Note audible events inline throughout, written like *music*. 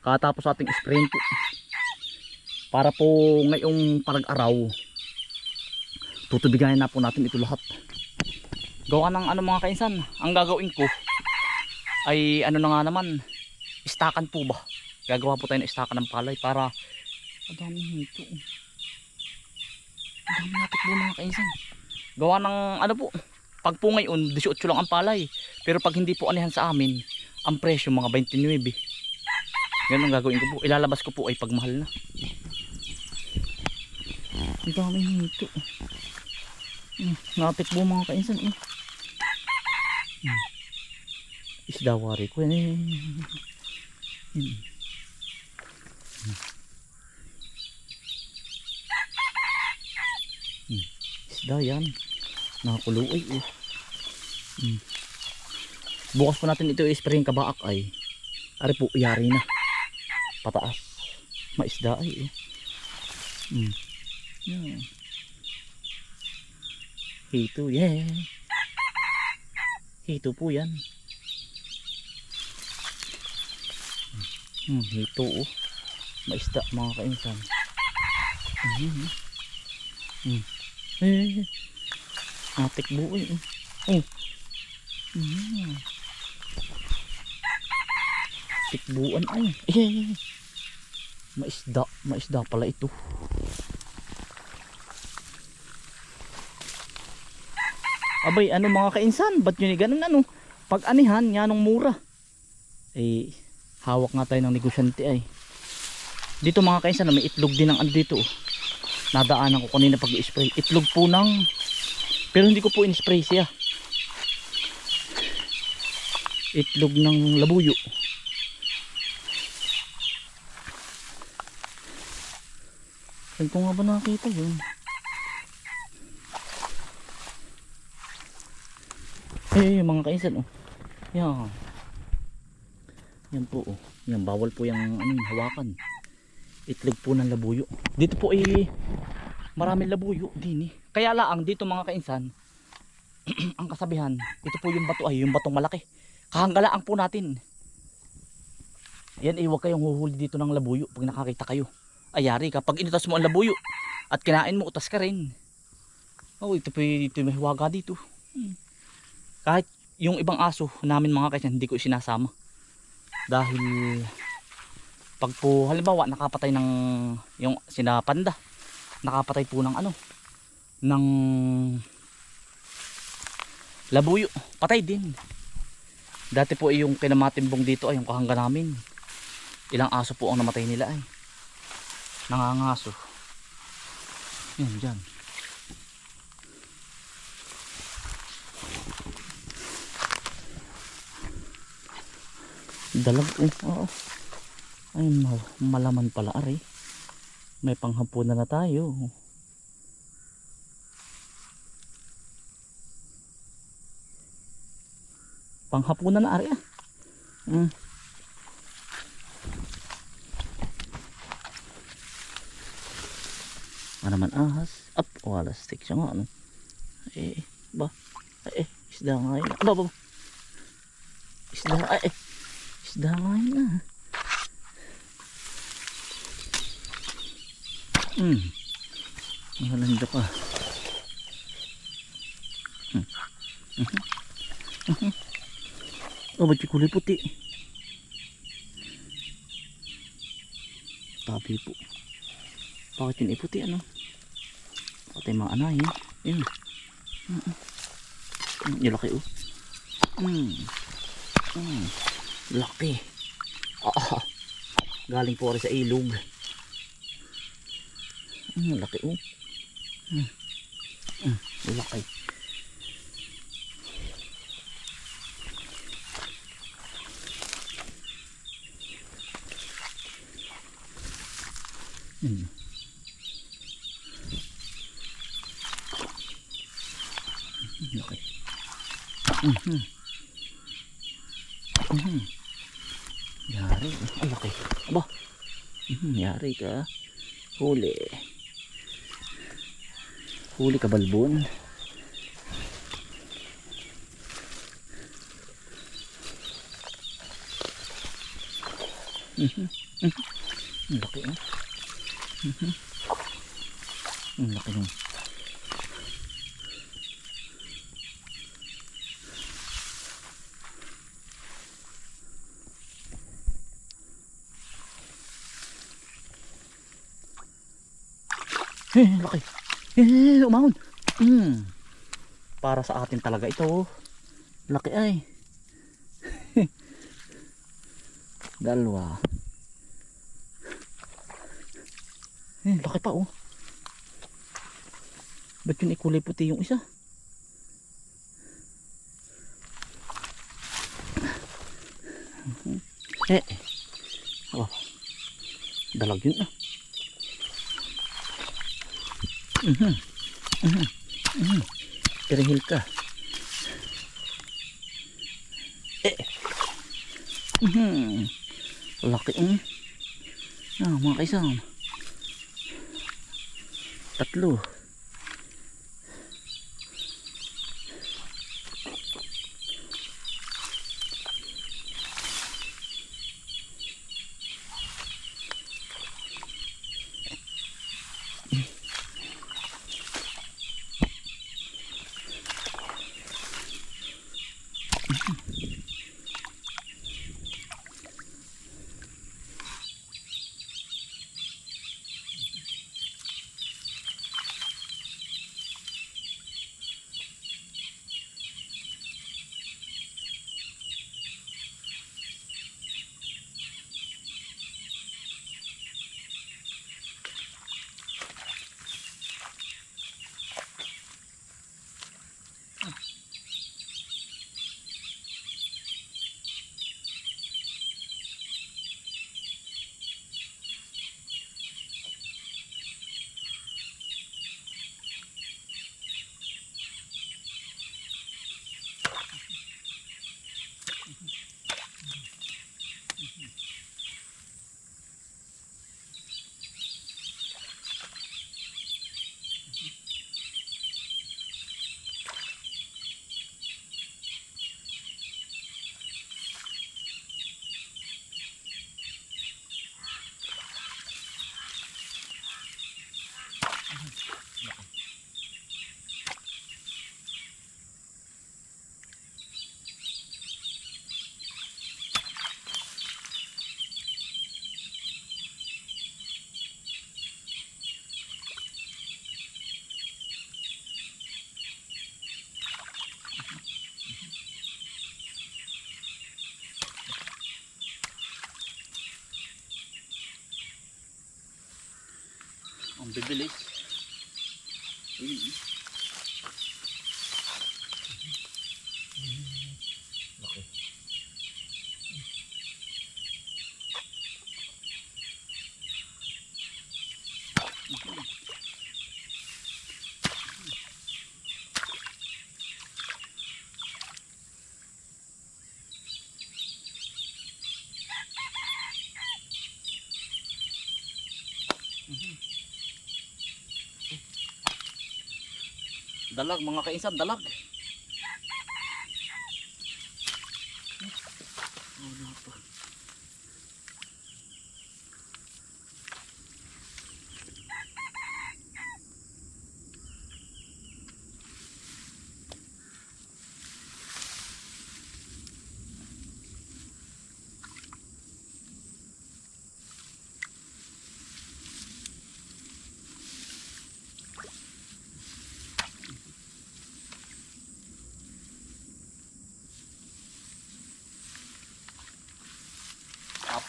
Katapos ating sprayin po. Para po ngayong parag-araw, tutubigayan na po natin ito lahat. Gawa ng ano mga kainsan, ang gagawin ko ay ano na nga naman, istakan po ba? Gagawa po tayo ng istakan ng palay para ang dami nito. Ang dami natin po mga kainsan. Gawa ng ano po, pag po ngayon 18 lang ang palay. Pero pag hindi po anihan sa amin, ang presyo mga 29. Ganun ang gagawin ko po. Ilalabas ko po ay pagmahal na. Ang dami nito. Hmm, Napit po mga kainsan. Eh. Hmm. Isda wari ko. Eh. Hmm. Hmm. Isda yan. Nakakuluay eh. Hmm. Bukas po natin ito i-spray yung kabaak ay. Ari po, yari na. Pataas. Maisda ay eh. Hmm. Yeah. Hito, yeah. Hito po yan. Hmm, hito oh. Maisda mga kainsan. Hmm. Hmm. Eh. Atik buoy. eh. Oh. Hmm. Tikbuan ay. Eh. Maisda, maisda pala ito. Abay, ano mga kainsan? Ba't yun ganun ano? Pag anihan, yanong mura. Eh, hawak nga tayo ng negosyante ay. Dito mga kainsan, may itlog din ng ano dito. oh. Nadaanan ko kanina pag i-spray. Itlog po ng... Pero hindi ko po in-spray siya. Itlog ng labuyo. Saan ko nga ba nakita yun? Eh, mga kaisan oh. Yan. Yan po oh. Yan, bawal po yung ano, yung hawakan. Itlog po ng labuyo. Dito po eh, maraming labuyo din eh. Kaya laang dito mga kainsan, *clears throat* ang kasabihan, ito po yung bato ay yung batong malaki. Kahanggalaan po natin. Yan eh, huwag kayong huhuli dito ng labuyo pag nakakita kayo. Ayari kapag initas mo ang labuyo at kinain mo, utas ka rin. Oh, ito po ito may huwaga dito. Hmm. Kahit yung ibang aso namin mga kaisan, hindi ko sinasama. Dahil pag po halimbawa nakapatay ng yung sinapanda, nakapatay po ng ano, ng labuyo, patay din. Dati po eh, yung kinamatimbong dito ay yung kahangga namin. Ilang aso po ang namatay nila ay. Nangangaso. Yan dyan. Dalag oh. Oo. Ay ma- malaman pala ari. May panghapunan na tayo. Panghapunan na ari ah. Mm. Naman ahas? Up, wala stick siya nga ano. Eh, ba? Eh, isda nga yun. Aba, ba? Isda, ay, eh. Isda nga yun ah. Hmm. Mahalanda ka. Hmm. Mhm. Mhm. Oh, ba't yung kulay puti? Tabi po. Bakit yun iputi ano? Patay mga anahin. Yun. Mm -mm. Yung laki oh. Mm. Mm. Laki. Ah, galing po rin sa ilog. Mm, laki oh. Mm. Mm, laki. Mm. Laki. Mhm. Mhm. Yari. Ang laki. Aba. Mhm, yari ka. Huli. Huli ka balbon. Mhm. Mhm. Ang laki. Ang laki nung. Eh, laki. Eh, umahon. Mm. Para sa atin talaga ito. oh. Laki ay. *laughs* Dalawa. Eh, laki pa oh. Ba't yun ikulay puti yung isa? Eh. Oh. Dalag yun ah. Mhm. Tirihil ka. Eh. Mhm. Laki eh. Ah, mga kaisang. Tatlo. Ang bibilis. Dalag mga kainsan, dalag.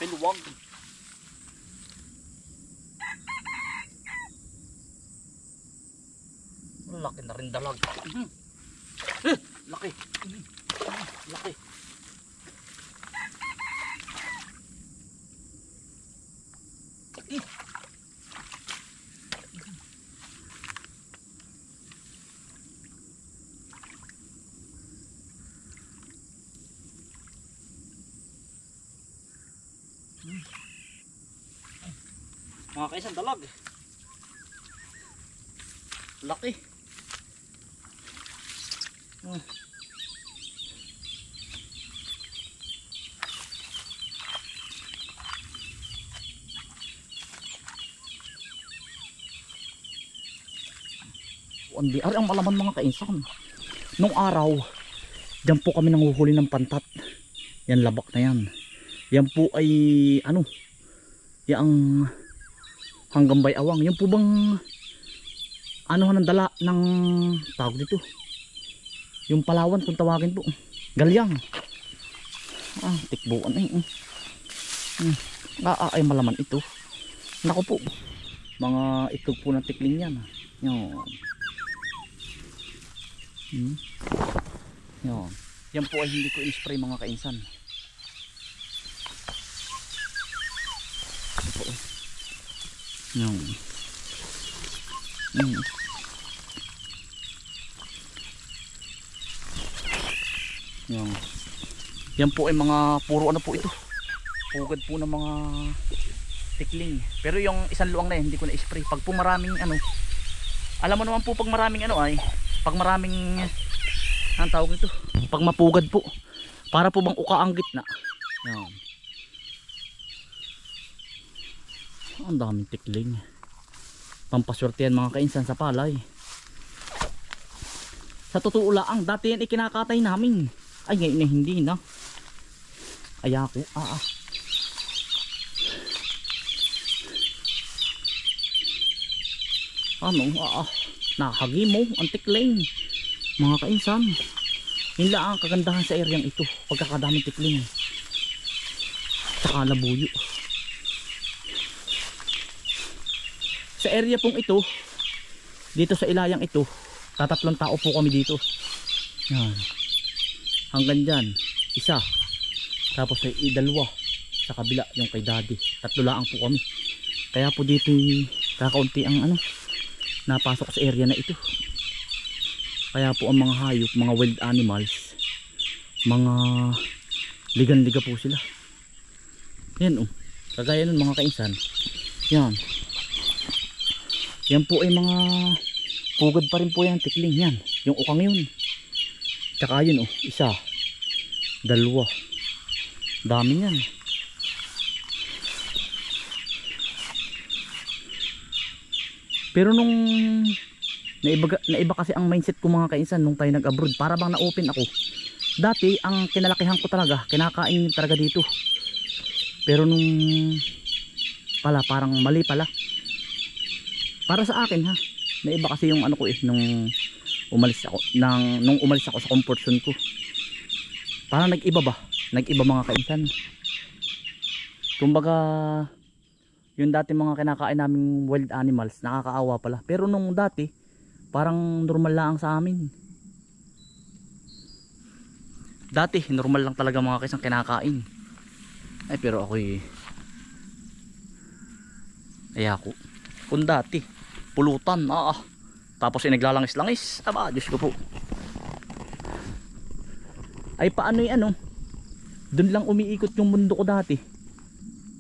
Apple wag. Laki na rin dalag. Mhm. Eh, laki. Mhm. Ah, Laki. mga kaisang dalag. Laki. Hmm. kundi ari ang malaman mga kainsan. Nung araw dyan po kami nanguhuli ng pantat. Yan labak na yan. Yan po ay ano? Yang hanggang bay awang. Yan po bang ano ng dala ng tawag dito. Yung Palawan kung tawagin po. Galyang. Ah, tikbuan ay. Mm. Mm. Ah, ah, ay malaman ito. Nako po. Mga itlog po ng tikling yan. ah. Yan. Hmm. Yan. Yan po ay hindi ko in-spray mga kainsan. Ito po. Yan. Hmm. Yan. Yan po ay mga puro ano po ito. Pugad po ng mga tikling. Pero yung isang luwang na yan, hindi ko na-spray. Pag po maraming ano, alam mo naman po pag maraming ano ay, pag maraming, ang tawag nito, pag mapugad po, para po bang uka ang gitna. Yan. Ang daming tikling. Pampaswerte yan mga kainsan sa palay. Sa totoo lang, dati yan ikinakatay namin. Ay, ngayon na hindi na. Ay ako, ah, ah. ano ah, ah nakahagi mo ang tikling mga kainsan yun lang ang kagandahan sa areang ito pagkakadaming tikling tsaka labuyo sa area pong ito dito sa ilayang ito tatatlong tao po kami dito. Yan. Hanggang dyan isa. Tapos ay dalawa. Sa kabila yung kay daddy. Tatlo lang po kami. Kaya po dito kakaunti ang ano napasok sa area na ito. Kaya po ang mga hayop mga wild animals mga ligan-liga po sila. Yan oh. Kagaya nun mga kainsan. Yan yan po ay mga pugad pa rin po yan tikling yan yung ukang yun tsaka yun oh isa dalawa dami yan Pero nung naiba, naiba kasi ang mindset ko mga kainsan nung tayo nag-abroad, para bang na-open ako. Dati, ang kinalakihan ko talaga, kinakain talaga dito. Pero nung pala, parang mali pala. Para sa akin ha, naiba kasi yung ano ko eh, nung umalis ako, nang, nung umalis ako sa comfort zone ko. Parang nag-iba ba? Nag-iba mga kainsan. Kumbaga, yung dati mga kinakain naming wild animals nakakaawa pala pero nung dati parang normal lang sa amin dati normal lang talaga mga kaisang kinakain ay pero ako'y ay ako kung dati pulutan ah, ah. tapos ay naglalangis-langis aba Diyos ko po ay paano yung ano dun lang umiikot yung mundo ko dati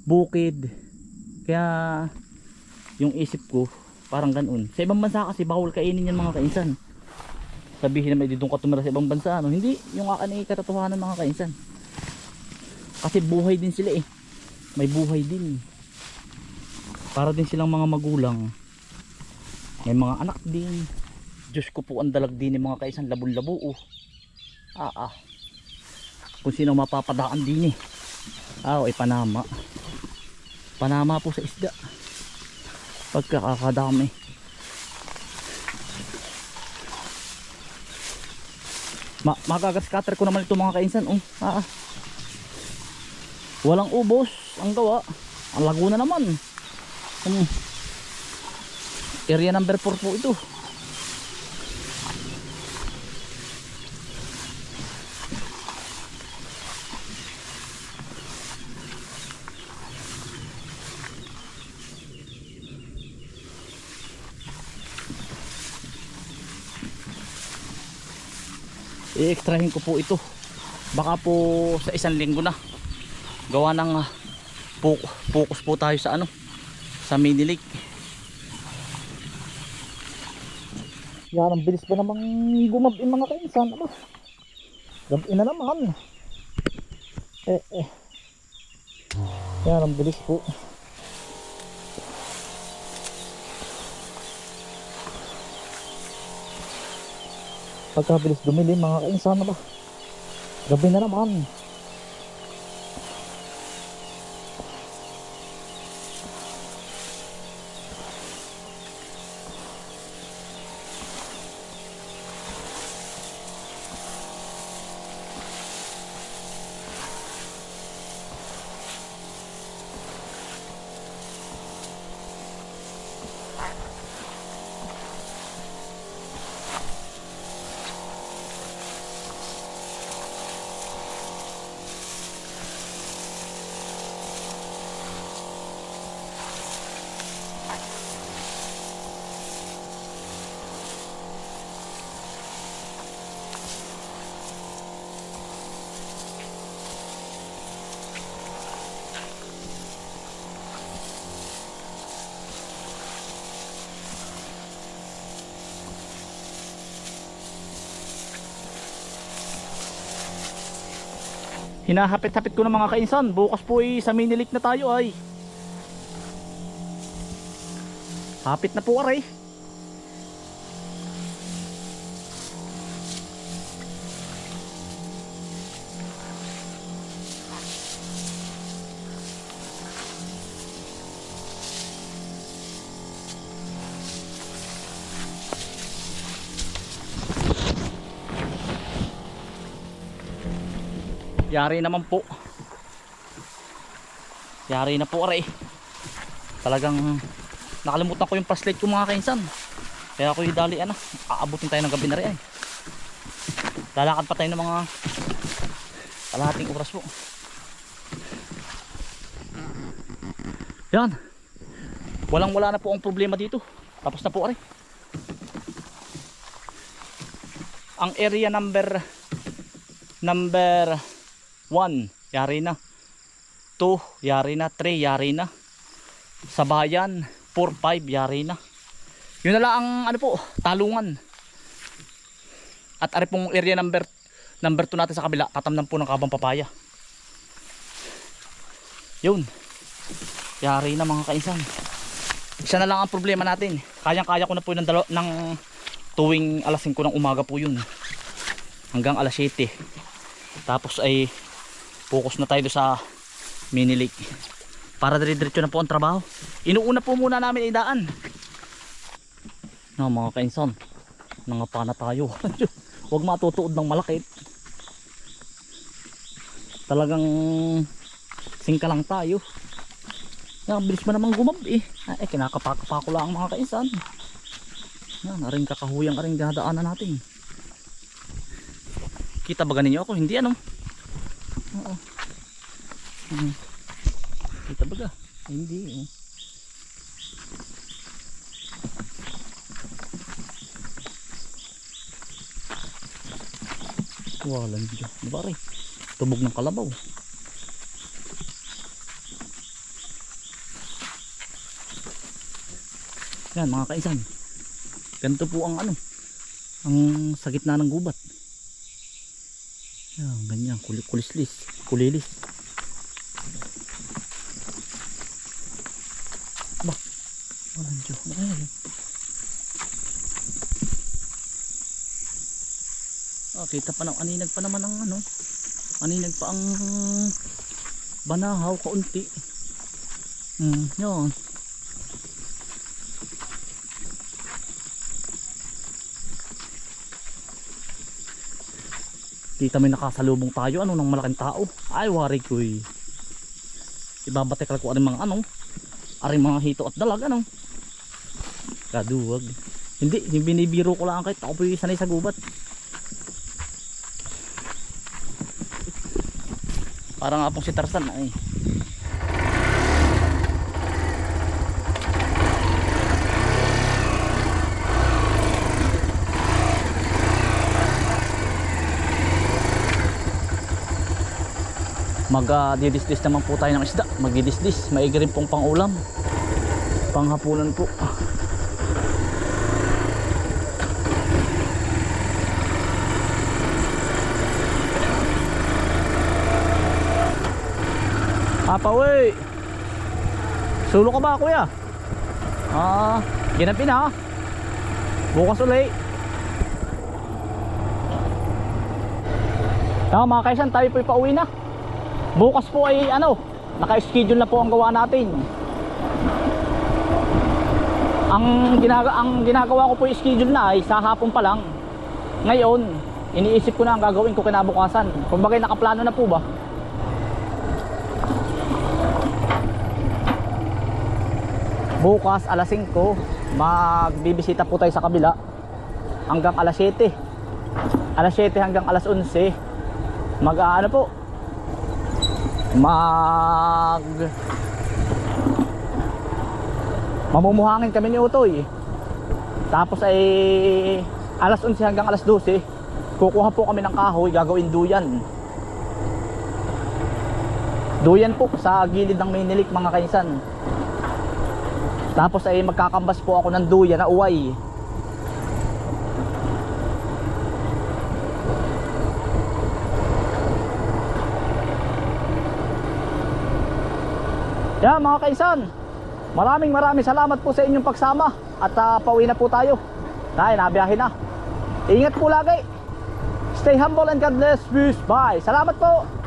bukid kaya yung isip ko parang ganun. Sa ibang bansa kasi bawal kainin yan mga kainsan. Sabihin na may dito ka tumira sa ibang bansa ano. Hindi, yung akin ay katotohanan mga kainsan. Kasi buhay din sila eh. May buhay din. Para din silang mga magulang. May mga anak din. Diyos ko po ang dalag din ng mga kaisan labon-labo oh. Ah ah. Kung sino mapapadaan din eh. Ah, ay Panama. Panama po sa isda. Pagkakakadami. Ma magagascatter ko naman ito mga kainsan. Oh, ah, ah. Walang ubos ang gawa. Ang laguna naman. Um, area number 4 po ito. i-extrahin ko po ito. Baka po sa isang linggo na. Gawa ng uh, focus po tayo sa ano sa mini lake yan ang bilis pa namang gumabi mga kainsan aba gabi na naman eh eh yan ang bilis po Pagkabilis dumili mga kainsan na ba? Gabi na naman. Hinahapit-hapit ko na mga kainsan. Bukas po ay sa mini lake na tayo ay. Hapit na po aray. Yari naman po. Yari na po aray. Talagang nakalimutan ko yung flashlight ko mga kainsan. Kaya ako yung dali ano, aabutin tayo ng gabi na rin. Lalakad pa tayo ng mga kalahating oras po. Yan. Walang wala na po ang problema dito. Tapos na po aray. Ang area number number 1 yari na. 2 yari na. 3 yari na. Sa bayan 4 5 yari na. Yun na lang ang ano po talungan. At ari pong area number number 2 natin sa kabila. Tatamnan po ng kabang papaya. Yun. Yari na mga kaisan isa na lang ang problema natin. Kayang kaya ko na po ng, dalo, ng tuwing alas 5 ng umaga po yun. Hanggang alas 7 tapos ay focus na tayo sa mini lake para dire-diretso na po ang trabaho. Inuuna po muna namin idaan no, mga kainsan nangapa na tayo *laughs* huwag matutuod ng malakit talagang singka lang tayo. Yan, bilis mo namang gumabi eh. Kinakapakapa ko lang mga kainsan. Yan, aring kakahuyang aring dadaanan natin. Kita ba ganin ako? Hindi ano oo. Hmm. kita ba ga hindi oh. walang diyo diba rin tubog ng kalabaw. Yan mga kaisan. Ganito po ang ano ang sa gitna ng gubat yan ganyan kulis kulislis kulilis ba walang diyo ay Ah, kita pa ng aninag pa naman ang ano. Aninag pa ang banahaw kaunti. Hmm, yun. Kita may nakasalubong tayo ano ng malaking tao. Ay wari ko eh. Ibabatikal ko aring mga ano. Aring mga hito at dalag ano. Kaduwag. Hindi, yung binibiro ko lang kahit ako po yung sanay sa gubat. Parang nga pong si Tarzan ay. Mag uh, naman po tayo ng isda. Magdidisdis. Maigi rin pong pang ulam panghapunan po. Papa wey Sulo ka ba kuya? Ah, ginapin ha Bukas ulit. Tama mga kaisan, tayo po pauwi na. Bukas po ay ano, naka-schedule na po ang gawa natin. Ang, ginaga ang ginagawa ko po yung schedule na ay sa hapon pa lang. Ngayon, iniisip ko na ang gagawin ko kinabukasan. Kung bagay nakaplano na po ba? Bukas alas 5, magbibisita po tayo sa kabila hanggang alas 7. Alas 7 hanggang alas 11. Mag ano po? Mag Mamumuhangin kami ni Utoy. Tapos ay alas 11 hanggang alas 12, kukuha po kami ng kahoy, gagawin duyan. Duyan po sa gilid ng Minilik mga kainsan. Tapos ay magkakambas po ako ng duyan na uway. Yan mga kaisan, maraming maraming salamat po sa inyong pagsama at uh, pauwi na po tayo. Tayo, nabiyahe na. Ingat po lagi. Stay humble and God bless. Peace. Bye. Salamat po.